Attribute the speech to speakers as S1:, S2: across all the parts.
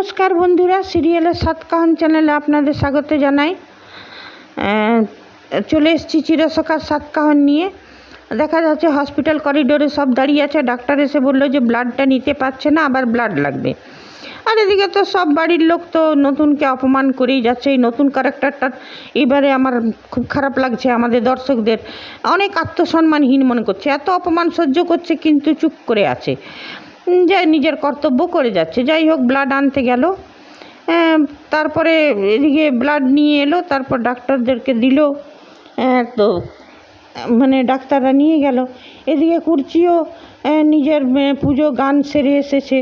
S1: নমস্কার বন্ধুরা, সিরিয়ালের সাতকাহন চ্যানেলে আপনাদের স্বাগত জানাই। চলে এসেছি চিরসখার সাতকাহন নিয়ে। দেখা যাচ্ছে হসপিটাল করিডোরে সব দাঁড়িয়ে আছে। ডাক্তার এসে বলল যে ব্লাডটা নিতে পারছে না, আবার ব্লাড লাগবে। আর এদিকে তো সব বাড়ির লোক তো নতুনকে অপমান করেই যাচ্ছে। এই নতুন ক্যারেক্টারটা এবারে আমার খুব খারাপ লাগছে আমাদের দর্শকদের। অনেক আত্মসম্মানহীন মনে করছে। এত অপমান সহ্য করছে, কিন্তু চুপ করে আছে। যে নিজের কর্তব্য করে যাচ্ছে। যাই হোক ব্লাড আনতে গেল। তারপরে এদিকে ব্লাড নিয়ে এলো, তারপর ডাক্তারদেরকে দিল। তো মানে ডাক্তাররা নিয়ে গেল। এদিকে কুর্চিও নিজের পুজো গান সেরে এসেছে।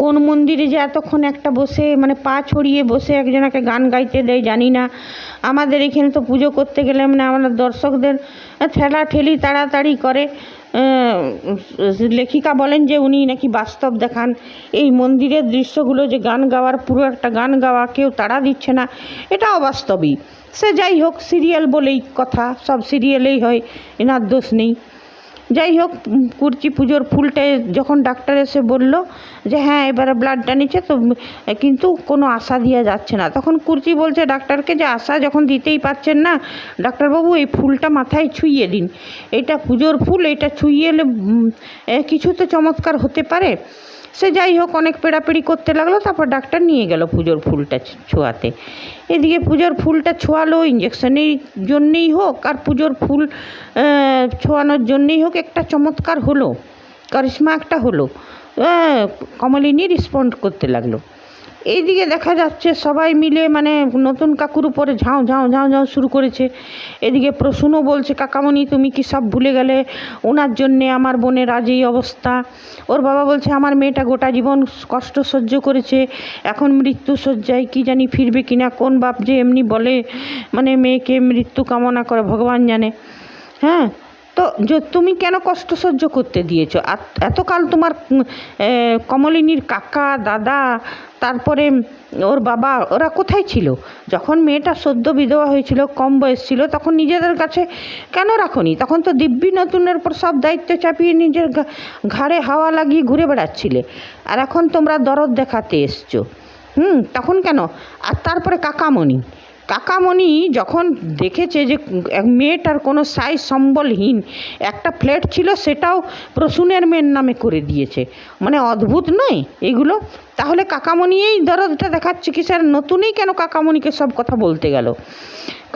S1: কোন মন্দিরে যে এতক্ষণ একটা বসে মানে পা ছড়িয়ে বসে একজনকে গান গাইতে দেয়, জানি না। আমাদের এখানে তো পুজো করতে গেলে মানে আমাদের দর্শকদের ঠেলা ঠেলি তাড়াতাড়ি করে। লেখিকা বলেন যে উনি নাকি বাস্তব দেখান। এই মন্দিরের দৃশ্যগুলো যে গান গাওয়ার, পুরো একটা গান গাওয়া, কেউ তাড়া দিচ্ছে না এটা অবাস্তবই সে যাই হোক সিরিয়াল বলেই কথা, সব সিরিয়ালেই হয়, এনার দোষ নেই। যাই হোক কুর্চি পুজোর ফুলটায় যখন ডাক্তার এসে বলল যে হ্যাঁ এবারে ব্লাডটা নিচ্ছে তো কিন্তু কোনো আশা দেওয়া যাচ্ছে না। তখন কুর্চি বলছে ডাক্তারকে যে আশা যখন দিতেই পারছেন না ডাক্তারবাবু এই ফুলটা মাথায় ছুঁয়ে দিন। এটা পুজোর ফুল এটা ছুঁয়ে এলে উম, কিছু তো চমৎকার হতে পারে। সে যাই হোক, অনেক পেড়াপেড়ি করতে লাগল, তারপর ডাক্তার নিয়ে গেল পুজোর ফুলটা ছোঁয়াতে। এদিকে পুজোর ফুলটা ছোঁয়ালো ইঞ্জেকশনের জন্যেই হোক, আর পুজোর ফুল ছোঁয়ানোর জন্যেই হোক, একটা চমৎকার হলো। কারিশ্মা একটা হলো। কমলিনী রেসপন্ড করতে লাগল। এইদিকে দেখা যাচ্ছে সবাই মিলে মানে নতুন কাকুর উপরে ঝাও ঝাও ঝাও ঝাও শুরু করেছে। এদিকে প্রসূনও বলছে, কাকামণি, তুমি কি সব ভুলে গেলে? ওনার জন্যে আমার বোনের আজ এই অবস্থা। ওর বাবা বলছে, আমার মেয়েটা গোটা জীবন কষ্ট সহ্য করেছে। এখন মৃত্যু সজ্জায় কি জানি ফিরবে কিনা কোন বাপ যে এমনি বলে মানে মেয়েকে মৃত্যু কামনা করে, ভগবান জানে। হ্যাঁ? তো যে তুমি কেন কষ্ট সহ্য করতে দিয়েছ? এতকাল তোমার কমলিনীর কাকা, দাদা, তারপরে ওর বাবা, ওরা কোথায় ছিল? যখন মেয়েটা সদ্য বিধবা হয়েছিল, কম বয়স ছিল, তখন নিজেদের কাছে কেন রাখনি? তখন তো দিব্যি নতুনের উপর সব দায়িত্ব চাপিয়ে নিজের ঘাড়ে হাওয়া লাগিয়ে ঘুরে বেড়াচ্ছিলে। আর এখন তোমরা দরদ দেখাতে এসছো। হুম, তখন কেন? আর তারপরে কাকামণি। কাকামণি যখন দেখেছে যে মেয়েটার কোনো সাইজ সম্বলহীন, একটা ফ্ল্যাট ছিল সেটাও প্রসূনের মেয়ের নামে করে দিয়েছে। মানে অদ্ভুত নয় এগুলো? তাহলে কাকামণি এই দরদটা দেখাচ্ছে কি স্যার নতুনই কেন কাকামণিকে সব কথা বলতে গেল?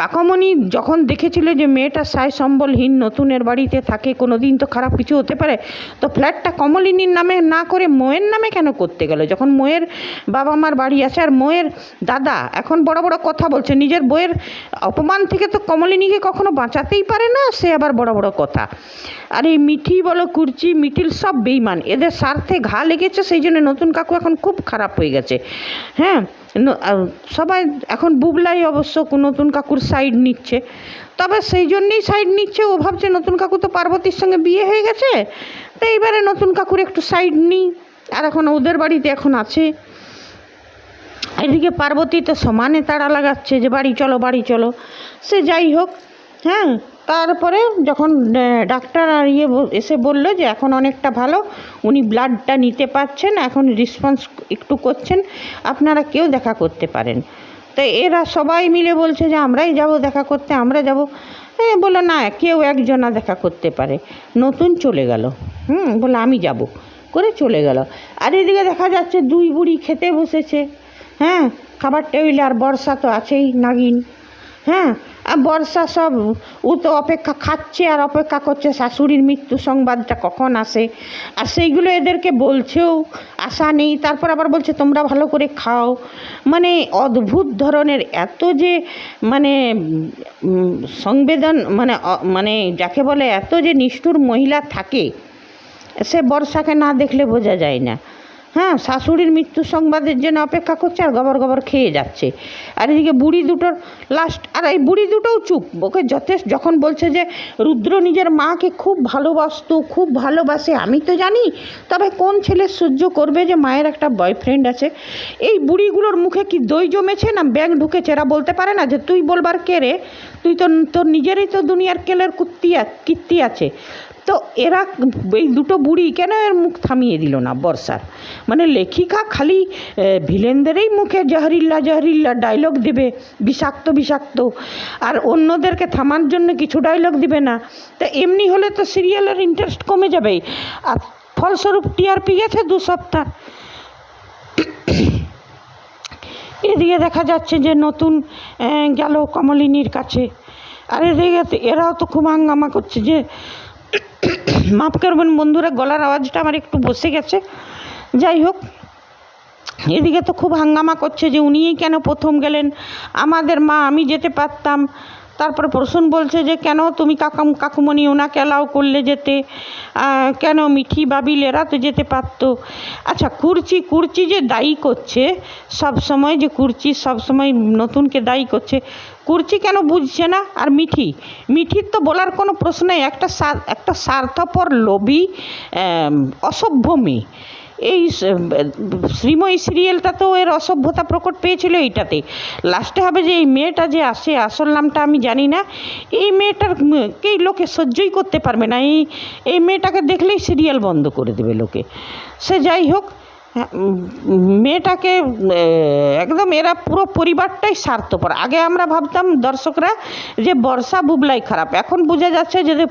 S1: কাকামণি যখন দেখেছিল যে মেয়েটা সায় সম্বলহীন, নতুনের বাড়িতে থাকে কোনো দিন তো খারাপ কিছু হতে পারে, তো ফ্ল্যাটটা কমলিনীর নামে না করে মোয়ের নামে কেন করতে গেল? যখন মোয়ের বাবা মার বাড়ি আছে আর মোয়ের দাদা এখন বড় বড় কথা বলছে, নিজের বইয়ের অপমান থেকে তো কমলিনীকে কখনো বাঁচাতেই পারে না, সে আবার বড় বড় কথা। আর এই মিঠি বলো, কুর্চি মিটিল সব বেইমান এদের স্বার্থে ঘা লেগেছে, সেই জন্য নতুন কাকু এখন খুব খারাপ হয়ে গেছে। হ্যাঁ সবাই এখন বুবলাই অবশ্য নতুন কাকুর সাইড নিচ্ছে। তবে সেই জন্যেই সাইড নিচ্ছে, ও ভাবছে নতুন কাকু তো পার্বতীর সঙ্গে বিয়ে হয়ে গেছে, তো এইবারে নতুন কাকুর একটু সাইড নিই। আর এখন ওদের বাড়িতে এখন আছে। এদিকে পার্বতী তো সমানে তাড়া লাগাচ্ছে যে বাড়ি চলো বাড়ি চলো। সে যাই হোক হ্যাঁ তারপরে যখন ডাক্তার আর ইয়ে এসে বলল যে এখন অনেকটা ভালো, উনি ব্লাডটা নিতে পারছেন, এখন রেসপন্স একটু করছেন, আপনারা কেউ দেখা করতে পারেন। তো এরা সবাই মিলে বলছে যে আমরাই যাব দেখা করতে, আমরা যাব। বলল না, কেউ একজনা দেখা করতে পারে। নতুন চলে গেল। হুম বলে আমি যাব। করে চলে গেল। আর এদিকে দেখা যাচ্ছে দুই বুড়ি খেতে বসেছে। হ্যাঁ খাবার টেবিলে আর বর্ষা তো আছেই, নাগিন। হ্যাঁ আর বর্ষা সব ও তো অপেক্ষা খাচ্ছে আর অপেক্ষা করছে, শাশুড়ির মৃত্যু সংবাদটা কখন আসে? আর সেইগুলো এদেরকে বলছেও আশা নেই, তারপর আবার বলছে, তোমরা ভালো করে খাও। মানে অদ্ভুত ধরনের এত যে মানে সংবেদন মানে মানে যাকে বলে, এত যে নিষ্ঠুর মহিলা থাকে, সে বর্ষাকে না দেখলে বোঝা যায় না। হ্যাঁ শাশুড়ির মৃত্যু সংবাদের জন্য অপেক্ষা করছে আর গবর গবর খেয়ে যাচ্ছে। আর এদিকে বুড়ি দুটোর লাস্ট আর এই বুড়ি দুটোও চুপ। ওকে যথেষ্ট, যখন বলছে যে রুদ্র নিজের মাকে খুব ভালোবাসতো, খুব ভালোবাসে, আমি তো জানি, তবে কোন ছেলে সহ্য করবে যে মায়ের একটা বয়ফ্রেন্ড আছে? এই বুড়িগুলোর মুখে কি দই জমেছে না ব্যাগ ঢুকেছে? এরা বলতে পারে না যে তুই বলবার কে রে? তুই তো, তোর নিজেরই তো দুনিয়ার কেলের কুত্তি কীর্তি আছে। তো এরা এই দুটো বুড়ি কেন এর মুখ থামিয়ে দিল না? বর্ষার। মানে লেখিকা খালি ভিলেনদেরই মুখে জহরিল্লা জহরিল্লা ডায়লগ দেবে, বিষাক্ত বিষাক্ত। আর অন্যদেরকে থামার জন্য কিছু ডায়লগ দিবে না। তা এমনি হলে তো সিরিয়ালের ইন্টারেস্ট কমে যাবে। আর ফলস্বরূপ টিআরপি গেছে দু সপ্তাহ। এদিকে দেখা যাচ্ছে যে নতুন গেল কমলিনীর কাছে। আর এদিকে এরাও তো খুব হাঙ্গামা করছে যে মাফ করবেন বন্ধুরা, গলার আওয়াজটা আমার একটু বসে গেছে। যাই হোক, এদিকে তো খুব হাঙ্গামা করছে যে উনিই কেন প্রথম গেলেন? আমাদের মা, আমি যেতে পারতাম। তারপর প্রসূন বলছে যে, কেন তুমি কাকাম, কাকুমণি ওনাকে অ্যালাউ করলে যেতে? কেন মিঠি বাবিল এরা তো যেতে পারতো? আচ্ছা কুরচি কুরচি যে দায়ী করছে, সব সময় যে কুরচি সব সময় নতুনকে দায়ী করছে, কুরচি কেন বুঝছে না? আর মিঠি? মিঠির তো বলার কোনো প্রশ্নই, একটা একটা স্বার্থপর লোভী অসভ্য মেয়ে। এই শ্রীময়ী সিরিয়ালটা তো এর অসভ্যতা প্রকট পেয়েছিল এইটাতে। লাস্টে হবে যে এই মেয়েটা যে আসে, আসল নামটা আমি জানি না। এই মেয়েটার কেই লোকে সহ্যই করতে পারবে না। এই এই মেয়েটাকে দেখলেই সিরিয়াল বন্ধ করে দেবে লোকে। সে যাই হোক মেয়েটাকে একদম এরা পুরো পরিবারটাই স্বার্থপর। আগে আমরা ভাবতাম দর্শকরা যে বর্ষা বুবলাই খারাপ। এখন বোঝা যাচ্ছে যে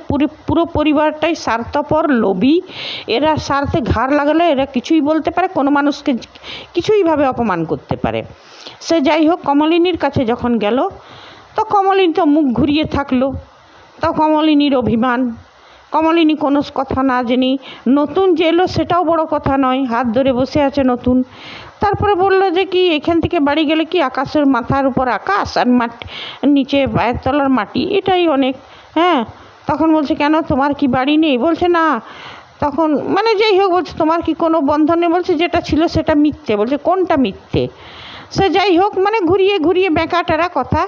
S1: পুরো পরিবারটাই স্বার্থপর, লোভী। এরা স্বার্থে ঘাড় লাগালে এরা কিছুই বলতে পারে, কোনো মানুষকে কিছুইভাবে অপমান করতে পারে। সে যাই হোক, কমলিনীর কাছে যখন গেল, তো কমলিনী তো মুখ ঘুরিয়ে থাকল। তো কমলিনীর অভিমান কমলিনী কোনো কথা না জেনি নতুন যে এলো সেটাও বড় কথা নয়, হাত ধরে বসে আছে নতুন। তারপরে বলল যে কি, এখান থেকে বাড়ি গেলে কি আকাশের মাথার উপর আকাশ আর মাটি নিচে পায়ের তলার মাটি, এটাই অনেক। হ্যাঁ তখন বলছে, কেন তোমার কি বাড়ি নেই? বলছে, না। তখন মানে যাই হোক, বলছে, তোমার কি কোনো বন্ধন বলছে, যেটা ছিল সেটা মিথ্যে। বলছে, কোনটা মিথ্যে? সে যাই হোক মানে ঘুরিয়ে ঘুরিয়ে বেঁকাটারা কথা।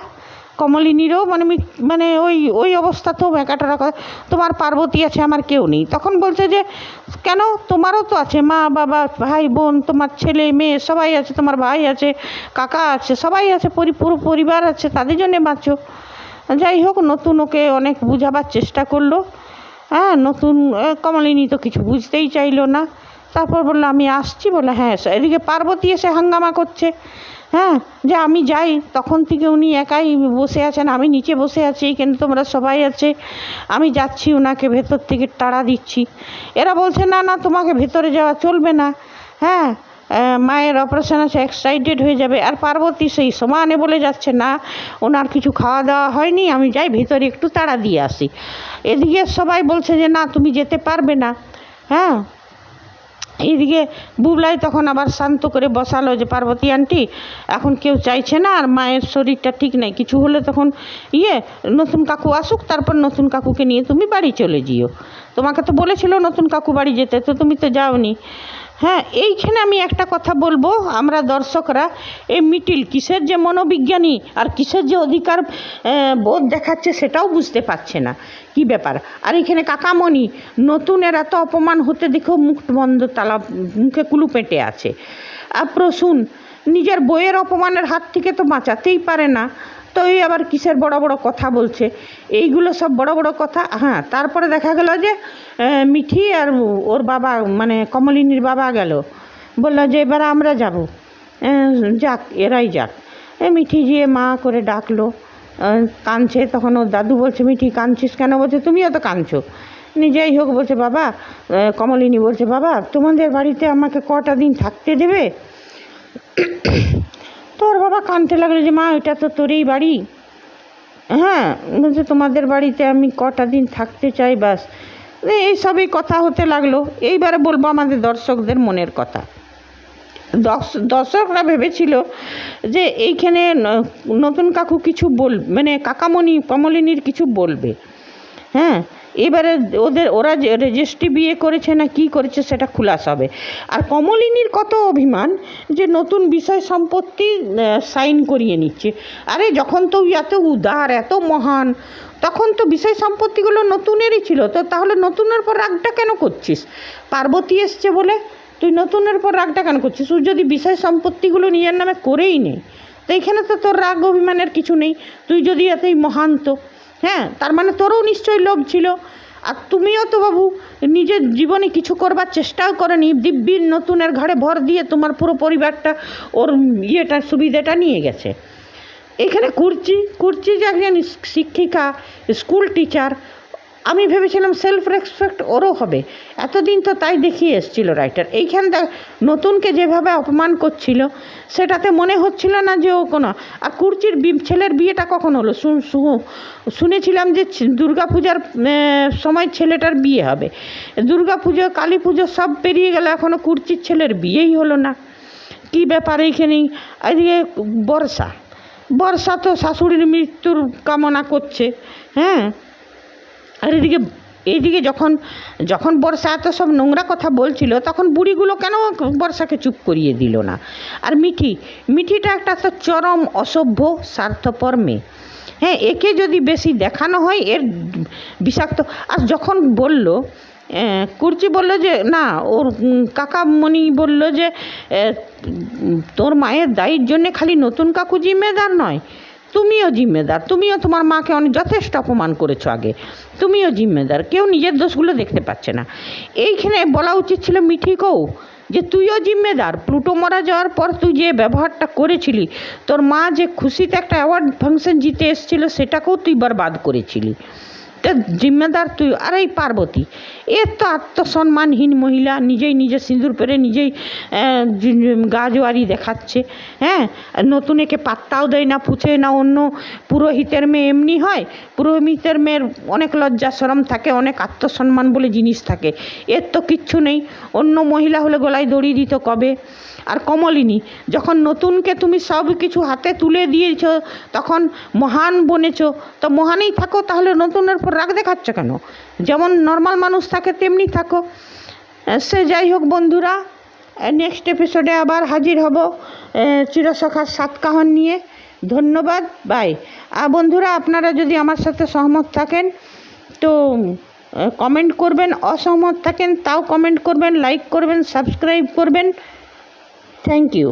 S1: কমলিনীরও মানে মানে ওই ওই অবস্থাতেও বেঁকাটারা কথা তোমার পার্বতী আছে, আমার কেউ নেই। তখন বলছে যে, কেন? তোমারও তো আছে, মা, বাবা, ভাই, বোন, তোমার ছেলে, মেয়ে, সবাই আছে, তোমার ভাই আছে, কাকা আছে, সবাই আছে, পুরো পরিবার আছে, তাদের জন্যে বাঁচো। যাই হোক, নতুন ওকে অনেক বুঝাবার চেষ্টা করল। হ্যাঁ নতুন কমলিনী তো কিছু বুঝতেই চাইলো না। তারপর বলল, আমি আসছি বলে হ্যাঁ। এদিকে পার্বতী এসে হাঙ্গামা করছে। হ্যাঁ যে আমি যাই, তখন থেকে উনি একাই বসে আছেন, আমি নিচে বসে আছি, কিন্তু তোমরা সবাই আছে, আমি যাচ্ছি ওনাকে ভেতর থেকে তাড়া দিচ্ছি। এরা বলছে, না না, তোমাকে ভেতরে যাওয়া চলবে না। হ্যাঁ মায়ের অপারেশন আছে, এক্সাইটেড হয়ে যাবে। আর পার্বতী সেই সমানে বলে যাচ্ছে, না ওনার কিছু খাওয়া দাওয়া হয়নি, আমি যাই, ভেতরে একটু তাড়া দিয়ে আসি। এদিকে সবাই বলছে যে, না, তুমি যেতে পারবে না। হ্যাঁ এইদিকে বুবলাই তখন আবার শান্ত করে বসালো যে, পার্বতী আন্টি, এখন কেউ চাইছে না, আর মায়ের শরীরটা ঠিক নেই। কিছু হলে তখন ইয়ে নতুন কাকু আসুক, তারপর নতুন কাকুকে নিয়ে তুমি বাড়ি চলে যেও। তোমাকে তো বলেছিল নতুন কাকু বাড়ি যেতে, তো তুমি তো যাওনি। হ্যাঁ এইখানে আমি একটা কথা বলব, আমরা দর্শকরা, এই মিটিল কিসের যে মনোবিজ্ঞানী আর কিসের যে অধিকার বোধ দেখাচ্ছে সেটাও বুঝতে পারছে না। কি ব্যাপার? আর এখানে কাকামণি নতুনের এত অপমান হতে দেখেও মুখ বন্ধ, তালা, মুখে কুলু পেটে আছে। আর প্রসূন, নিজের বইয়ের অপমানের হাত থেকে তো বাঁচাতেই পারে না। তো আবার কিসের বড় বড় কথা বলছে? এইগুলো সব বড় বড় কথা? হ্যাঁ তারপরে দেখা গেল যে মিঠি আর ওর বাবা মানে কমলিনীর বাবা গেল। বলল যে, এবার আমরা যাব। যাক, এরাই যাক। মিঠি গিয়ে মা করে ডাকলো। কাঁদছে। তখন ওর দাদু বলছে, মিঠি, কাঁদছিস কেন? বলছে, তুমিও তো কাঁদছো। নিজেই হোক বলছে, বাবা কমলিনী বলছে, বাবা, তোমাদের বাড়িতে আমাকে কটা দিন থাকতে দেবে? তোর বাবা কানতে লাগল যে, মা, এটা তো তোরই বাড়ি। হ্যাঁ বলছে, তোমাদের বাড়িতে আমি কটা দিন থাকতে চাই, বাস। এই সবই কথা হতে লাগল। এইবারে বলব আমাদের দর্শকদের মনের কথা। দর্শ- দর্শকরা ভেবেছিল যে, এইখানে নতুন কাকু কিছু বল মানে কাকামণি, কমলিনীর কিছু বলবে। হ্যাঁ এবারে ওদের, ওরা রেজিস্ট্রি বিয়ে করেছে না কি করেছে সেটা খুলাস হবে। আর কমলিনীর কত অভিমান যে নতুন বিষয় সম্পত্তি সাইন করিয়ে নিচ্ছে। আরে যখন তো এত উদার, এত মহান, তখন তো বিষয় সম্পত্তিগুলো নতুনেরই ছিল। তো তাহলে নতুনের পর রাগটা কেন করছিস? পার্বতী এসছে বলে, তুই নতুনের পর রাগটা কেন করছিস? তুই যদি বিষয় সম্পত্তিগুলো নিজের নামে করেই নেই তো এখানে তো তোর রাগ অভিমানের কিছু নেই। তুই যদি এতই মহান তো হ্যাঁ তার মানে তোরও নিশ্চয়ই লোভ ছিল। আর তুমিও তো বাবু নিজের জীবনে কিছু করবার চেষ্টাও করেনি। দিব্যির নতুনের ঘরে ভর দিয়ে তোমার পুরো পরিবারটা ওর ইয়েটা, সুবিধাটা নিয়ে গেছে। এখানে কুর্চি কুর্চি যে একজন শিক্ষিকা, স্কুল টিচার আমি ভেবেছিলাম সেলফ রেসপেক্ট ওরও হবে। এতদিন তো তাই দেখিয়ে এসেছিল রাইটার এইখানটা নতুনকে যেভাবে অপমান করছিল, সেটাতে মনে হচ্ছিল না যে ও কোনো আর কুর্চির ছেলের বিয়েটা কখন হলো? শুনেছিলাম যে দুর্গা পূজার সময় ছেলেটার বিয়ে হবে। দুর্গা পুজো কালী পুজো সব পেরিয়ে গেল এখনও কুর্চির ছেলের বিয়েই হলো না। কী ব্যাপার এইখানেই এদিকে বর্ষা। বর্ষা তো শাশুড়ির মৃত্যুর কামনা করছে হ্যাঁ? আর এদিকে এইদিকে যখন যখন বর্ষা এত সব নোংরা কথা বলছিল, তখন বুড়িগুলো কেন বর্ষাকে চুপ করিয়ে দিল না? আর মিঠি, মিঠিটা একটা তো চরম অসভ্য, স্বার্থপর মেয়ে। হ্যাঁ একে যদি বেশি দেখানো হয়, এর বিষাক্ত। আর যখন বলল কুর্চি বলল যে, না, ওর কাকামণি বলল যে তোর মায়ের দায়ের জন্যে খালি নতুন কাকু জিম্মেদার নয়। তুমিও জিম্মেদার, তুমিও তোমার মাকে অনেক যথেষ্ট অপমান করেছ আগে। তুমিও জিম্মেদার, কেউ নিজের দোষগুলো দেখতে পাচ্ছে না। এইখানে বলা উচিত ছিল মিঠিকেও যে তুইও জিম্মেদার, প্লুটো মরা যাওয়ার পর তুই যে ব্যবহারটা করেছিলি, তোর মা যে খুশিতে একটা অ্যাওয়ার্ড ফাংশন জিতে এসেছিল, সেটাকেও তুই বরবাদ করেছিলি। জিম্মেদার তুই আর এই পার্বতী। এর তো আত্মসম্মানহীন মহিলা নিজেই নিজে সিঁদুর পেরে নিজেই আহ, জি- গা জোয়ারি দেখাচ্ছে হ্যাঁ? নতুন একে পাত্তাও দেয় না পুছে না অন্য পুরোহিতের মেয়ে এমনি হয়। পুরোহিতের মেয়ের অনেক লজ্জা শরম থাকে অনেক আত্মসম্মান বলে জিনিস থাকে। এর তো কিচ্ছু নেই। অন্য মহিলা হলে গলায় দড়ি দিত কবে? আর কমলিনী যখন নতুনকে তুমি সব কিছু হাতে তুলে দিয়েছ তখন মহান বনেছ। তো মহানেই থাকো তাহলে নতুনের উপর রাগ দেখাচ্ছ কেন? যেমন নর্মাল মানুষ থাকে, তেমনি থাকো। সে যাই হোক বন্ধুরা নেক্সট এপিসোডে আবার হাজির হব চিরসখার সাতকাহন নিয়ে। ধন্যবাদ বাই আর বন্ধুরা, আপনারা যদি আমার সাথে সহমত থাকেন, তো কমেন্ট করবেন। অসহমত থাকেন, তাও কমেন্ট করবেন লাইক করবেন সাবস্ক্রাইব করবেন। Thank you